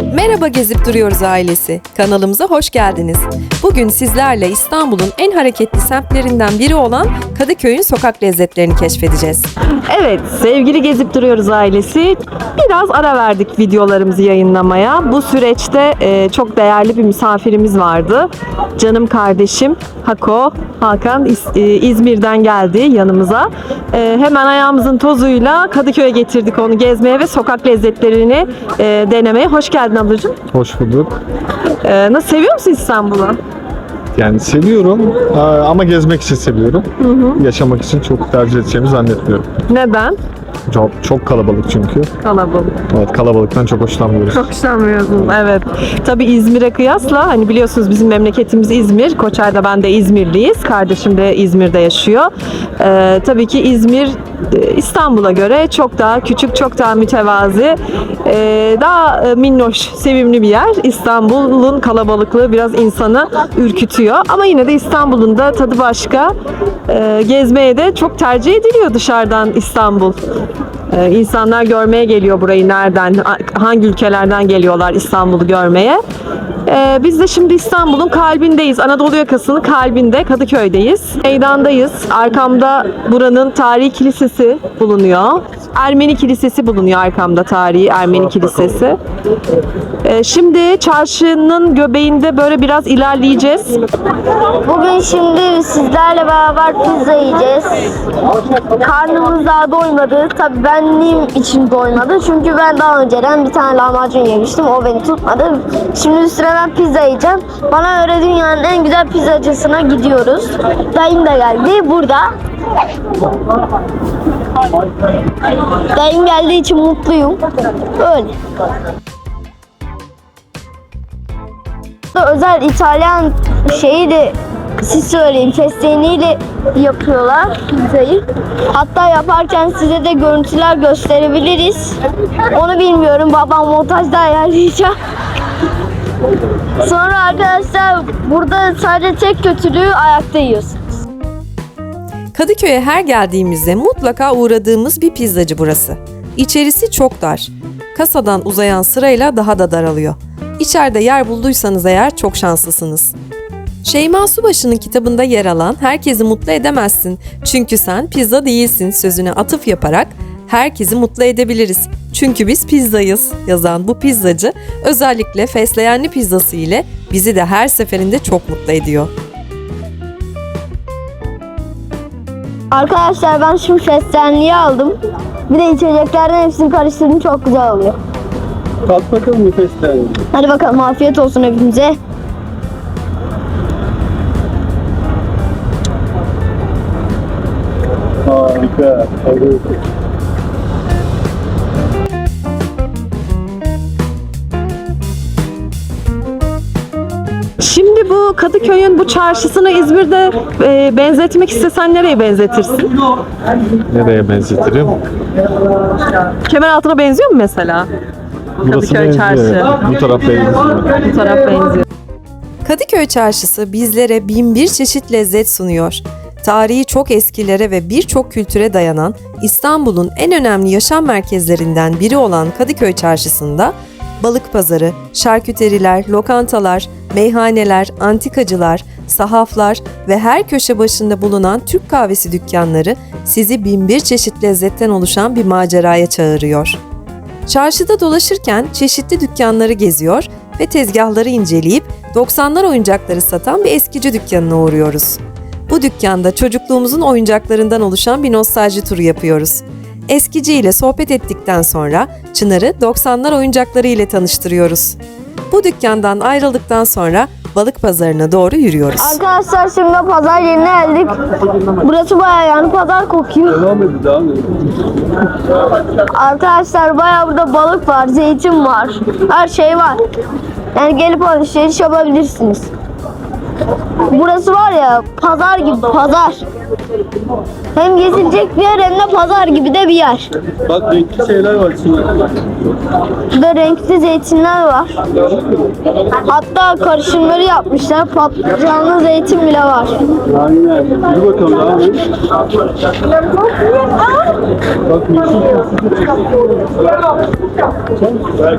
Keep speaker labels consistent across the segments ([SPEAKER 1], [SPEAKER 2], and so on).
[SPEAKER 1] Merhaba Gezip Duruyoruz ailesi. Kanalımıza hoş geldiniz. Bugün sizlerle İstanbul'un en hareketli semtlerinden biri olan Kadıköy'ün sokak lezzetlerini keşfedeceğiz.
[SPEAKER 2] Evet, sevgili Gezip Duruyoruz ailesi. Biraz ara verdik videolarımızı yayınlamaya. Bu süreçte e, çok değerli bir misafirimiz vardı. Canım kardeşim Hako Hakan e, İzmir'den geldi yanımıza. E, hemen ayağımızın tozuyla Kadıköy'e getirdik onu gezmeye ve sokak lezzetlerini e, denemeye. Hoş geldin ablacığım.
[SPEAKER 3] Hoş bulduk.
[SPEAKER 2] E, nasıl seviyor musun İstanbul'u?
[SPEAKER 3] Yani seviyorum ama gezmek için seviyorum. Yaşamak için çok tercih edeceğimi zannetmiyorum.
[SPEAKER 2] Neden?
[SPEAKER 3] Çok, çok kalabalık çünkü.
[SPEAKER 2] Kalabalık.
[SPEAKER 3] Evet kalabalıktan çok hoşlanmıyoruz.
[SPEAKER 2] Çok hoşlanmıyorsunuz. Evet. Tabii İzmir'e kıyasla hani biliyorsunuz bizim memleketimiz İzmir. Koçay'da ben de İzmirliyiz. Kardeşim de İzmir'de yaşıyor. Ee, tabii ki İzmir e, İstanbul'a göre çok daha küçük, çok daha mütevazi, e, daha e, minnoş, sevimli bir yer. İstanbul'un kalabalıklığı biraz insanı ürkütüyor. Ama yine de İstanbul'un da tadı başka. E, gezmeye de çok tercih ediliyor dışarıdan İstanbul. Oh, Ee, insanlar görmeye geliyor burayı nereden, hangi ülkelerden geliyorlar İstanbul'u görmeye. Ee, biz de şimdi İstanbul'un kalbindeyiz. Anadolu yakasının kalbinde, Kadıköy'deyiz. Meydandayız. Arkamda buranın tarihi kilisesi bulunuyor. Ermeni kilisesi bulunuyor arkamda tarihi Ermeni kilisesi. Ee, şimdi çarşının göbeğinde böyle biraz ilerleyeceğiz.
[SPEAKER 4] Bugün şimdi sizlerle beraber pizza yiyeceğiz. Karnımız daha doymadı. Tabii benim için doymadı. Çünkü ben daha önceden bir tane lahmacun yemiştim. O beni tutmadı. Şimdi üstüne ben pizza yiyeceğim. Bana göre dünyanın en güzel pizzacısına gidiyoruz. Dayım da geldi. Burada. Dayım geldiği için mutluyum. Öyle. Özel İtalyan şeyi de siz söyleyin fesleğeniyle yapıyorlar pizzayı. Hatta yaparken size de görüntüler gösterebiliriz. Onu bilmiyorum. Babam montajda ayarlayacak. Sonra arkadaşlar burada sadece tek kötülüğü ayakta yiyorsunuz.
[SPEAKER 1] Kadıköy'e her geldiğimizde mutlaka uğradığımız bir pizzacı burası. İçerisi çok dar. Kasadan uzayan sırayla daha da daralıyor. İçeride yer bulduysanız eğer çok şanslısınız. Şeyma Subaşı'nın kitabında yer alan herkesi mutlu edemezsin çünkü sen pizza değilsin sözüne atıf yaparak herkesi mutlu edebiliriz. Çünkü biz pizzayız yazan bu pizzacı özellikle fesleğenli pizzası ile bizi de her seferinde çok mutlu ediyor.
[SPEAKER 4] Arkadaşlar ben şimdi fesleğenliği aldım. Bir de içeceklerden hepsini karıştırdım. Çok güzel oluyor.
[SPEAKER 3] Tat bakalım bu fesleğen.
[SPEAKER 4] Hadi bakalım afiyet olsun hepimize.
[SPEAKER 2] Şimdi bu Kadıköy'ün bu çarşısını İzmir'de e, benzetmek istesen nereye benzetirsin?
[SPEAKER 3] Nereye benzetirim?
[SPEAKER 2] Kemeraltı'na benziyor mu mesela?
[SPEAKER 3] Burası
[SPEAKER 2] Kadıköy
[SPEAKER 3] benziyor.
[SPEAKER 2] çarşı.
[SPEAKER 3] Bu taraf benziyor.
[SPEAKER 2] Bu taraf benziyor.
[SPEAKER 1] Kadıköy Çarşısı bizlere bin bir çeşit lezzet sunuyor. Tarihi çok eskilere ve birçok kültüre dayanan İstanbul'un en önemli yaşam merkezlerinden biri olan Kadıköy Çarşısı'nda balık pazarı, şarküteriler, lokantalar, meyhaneler, antikacılar, sahaflar ve her köşe başında bulunan Türk kahvesi dükkanları sizi bin bir çeşit lezzetten oluşan bir maceraya çağırıyor. Çarşıda dolaşırken çeşitli dükkanları geziyor ve tezgahları inceleyip 90'lar oyuncakları satan bir eskici dükkanına uğruyoruz. Bu dükkanda çocukluğumuzun oyuncaklarından oluşan bir nostalji turu yapıyoruz. Eskici ile sohbet ettikten sonra Çınar'ı 90'lar oyuncakları ile tanıştırıyoruz. Bu dükkandan ayrıldıktan sonra balık pazarına doğru yürüyoruz.
[SPEAKER 4] Arkadaşlar şimdi pazar yerine geldik. Burası bayağı yani pazar kokuyor.
[SPEAKER 3] Devam edin, devam edin.
[SPEAKER 4] Arkadaşlar bayağı burada balık var, zeytin var. Her şey var. Yani gelip alışveriş yapabilirsiniz. Burası var ya pazar gibi pazar. Hem gezilecek bir yer hem de pazar gibi de bir yer.
[SPEAKER 3] Bak renkli şeyler var şimdi.
[SPEAKER 4] Burada renkli zeytinler var. Hatta karışımları yapmışlar. Patlıcanlı zeytin bile var.
[SPEAKER 3] Aynen. Dur bakalım devam et. Bak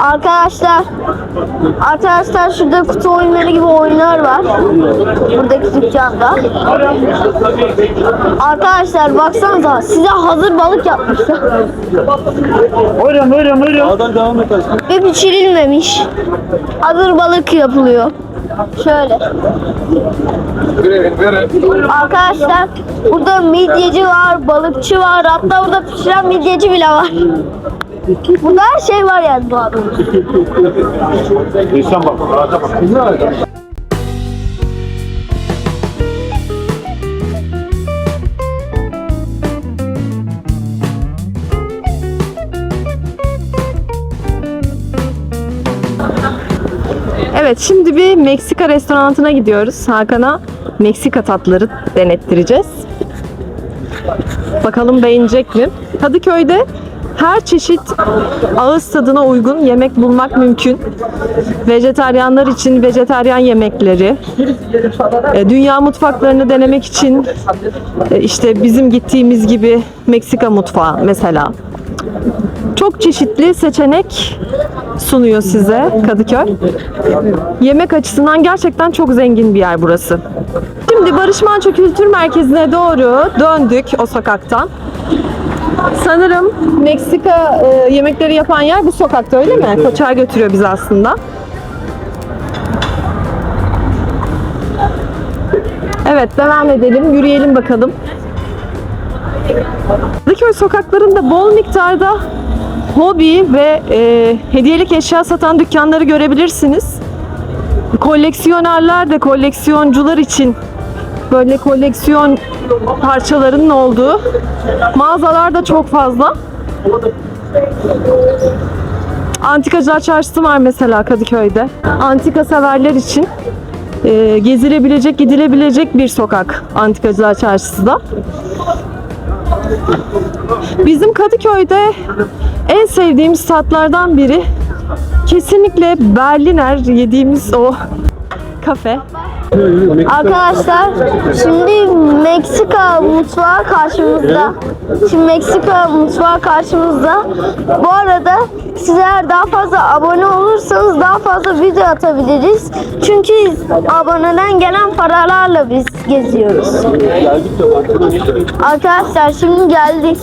[SPEAKER 4] Arkadaşlar Arkadaşlar şurada kutu oyunları gibi oyunlar var. Buradaki dükkanda. Arkadaşlar baksanıza size hazır balık yapmışlar.
[SPEAKER 3] Buyurun buyurun buyurun. Dağdan devam et aşkım.
[SPEAKER 4] Ve pişirilmemiş. Hazır balık yapılıyor. Şöyle. Arkadaşlar burada midyeci var, balıkçı var. Hatta burada pişiren midyeci bile var. Burada her şey var yani doğada.
[SPEAKER 3] İnsan bak. Bak.
[SPEAKER 2] Evet şimdi bir Meksika restoranına gidiyoruz. Hakan'a Meksika tatları denettireceğiz. Bakalım beğenecek mi? Kadıköy'de her çeşit ağız tadına uygun yemek bulmak mümkün. Vejetaryenler için vejetaryen yemekleri, e, dünya mutfaklarını denemek için e, işte bizim gittiğimiz gibi Meksika mutfağı mesela. Çok çeşitli seçenek sunuyor size Kadıköy. Yemek açısından gerçekten çok zengin bir yer burası. Şimdi Barış Manço Kültür Merkezi'ne doğru döndük o sokaktan. Sanırım Meksika e, yemekleri yapan yer bu sokakta öyle mi? Koçer götürüyor bizi aslında. Evet devam edelim. Yürüyelim bakalım. Kadıköy sokaklarında bol miktarda hobi ve e, hediyelik eşya satan dükkanları görebilirsiniz. Koleksiyonerler de koleksiyoncular için böyle koleksiyon parçalarının olduğu mağazalar da çok fazla. Antikacılar Çarşısı var mesela Kadıköy'de. Antika severler için e, gezilebilecek, gidilebilecek bir sokak Antikacılar Çarşısı da. Bizim Kadıköy'de en sevdiğimiz tatlardan biri kesinlikle Berliner yediğimiz o kafe.
[SPEAKER 4] Arkadaşlar şimdi Meksika mutfağı karşımızda. Şimdi Meksika mutfağı karşımızda. Bu arada sizler daha fazla abone olursanız daha fazla video atabiliriz. Çünkü aboneden gelen paralarla biz geziyoruz. Arkadaşlar şimdi geldik.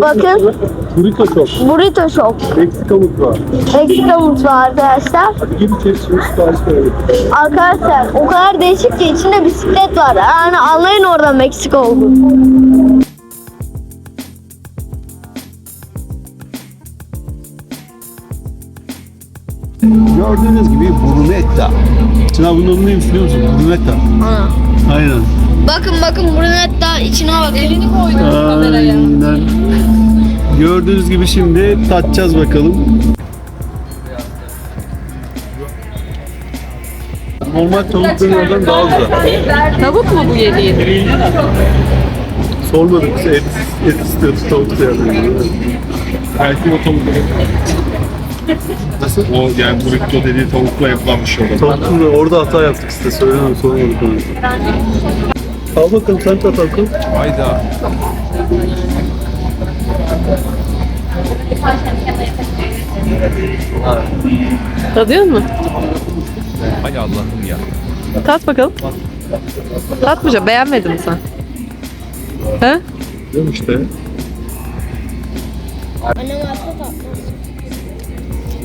[SPEAKER 4] Bakın
[SPEAKER 3] Burrito Shop.
[SPEAKER 4] Burrito Shop.
[SPEAKER 3] Meksika mutfağı.
[SPEAKER 4] Meksika mutfağı arkadaşlar.
[SPEAKER 3] Sipariş verelim.
[SPEAKER 4] Arkadaşlar o kadar değişik ki içinde bisiklet var. Yani anlayın orada Meksika olduğunu.
[SPEAKER 5] Gördüğünüz gibi brunetta.
[SPEAKER 3] Çınar bunun adı neymiş biliyor musun? Brunetta. Aynen.
[SPEAKER 4] Bakın bakın brunetta içine bakın.
[SPEAKER 3] Aynen. Gördüğünüz gibi şimdi tatacağız bakalım. Normal tavuk dönerden daha güzel.
[SPEAKER 2] Tavuk mu bu yediğin?
[SPEAKER 3] Sormadık bize et, et istiyordu tavuk istiyordu. Belki o tavuk Nasıl?
[SPEAKER 6] O yani burrito dediği tavukla yapılan bir şey olur.
[SPEAKER 3] Tavuklu da orada hata yaptık işte söylemem sormadık onu. Al bakalım sen tat bakalım.
[SPEAKER 6] Hayda.
[SPEAKER 2] Tadıyor mu?
[SPEAKER 6] Hay Allah'ım ya.
[SPEAKER 2] Tat bakalım. Tatmayacağım. Beğenmedin mi sen? He?
[SPEAKER 3] Değil işte.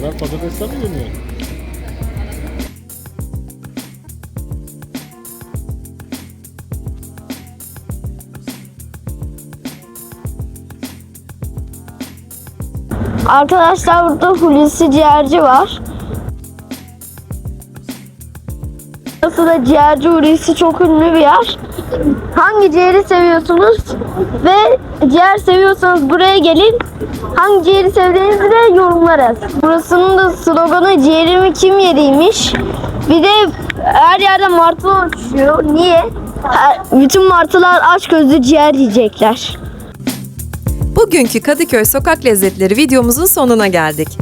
[SPEAKER 3] Ben patatesten mi yemiyor?
[SPEAKER 4] Arkadaşlar burada Hulusi Ciğerci var. Burası da Ciğerci Hulusi çok ünlü bir yer. Hangi ciğeri seviyorsunuz ve ciğer seviyorsanız buraya gelin. Hangi ciğeri sevdiğinizi de yorumlara yazın. Burasının da sloganı ciğerimi kim yediymiş. Bir de her yerde martı uçuyor. Niye? Her- bütün martılar aç gözlü ciğer yiyecekler.
[SPEAKER 1] Bugünkü Kadıköy sokak lezzetleri videomuzun sonuna geldik.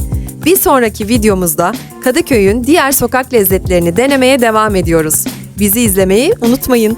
[SPEAKER 1] Bir sonraki videomuzda Kadıköy'ün diğer sokak lezzetlerini denemeye devam ediyoruz. Bizi izlemeyi unutmayın.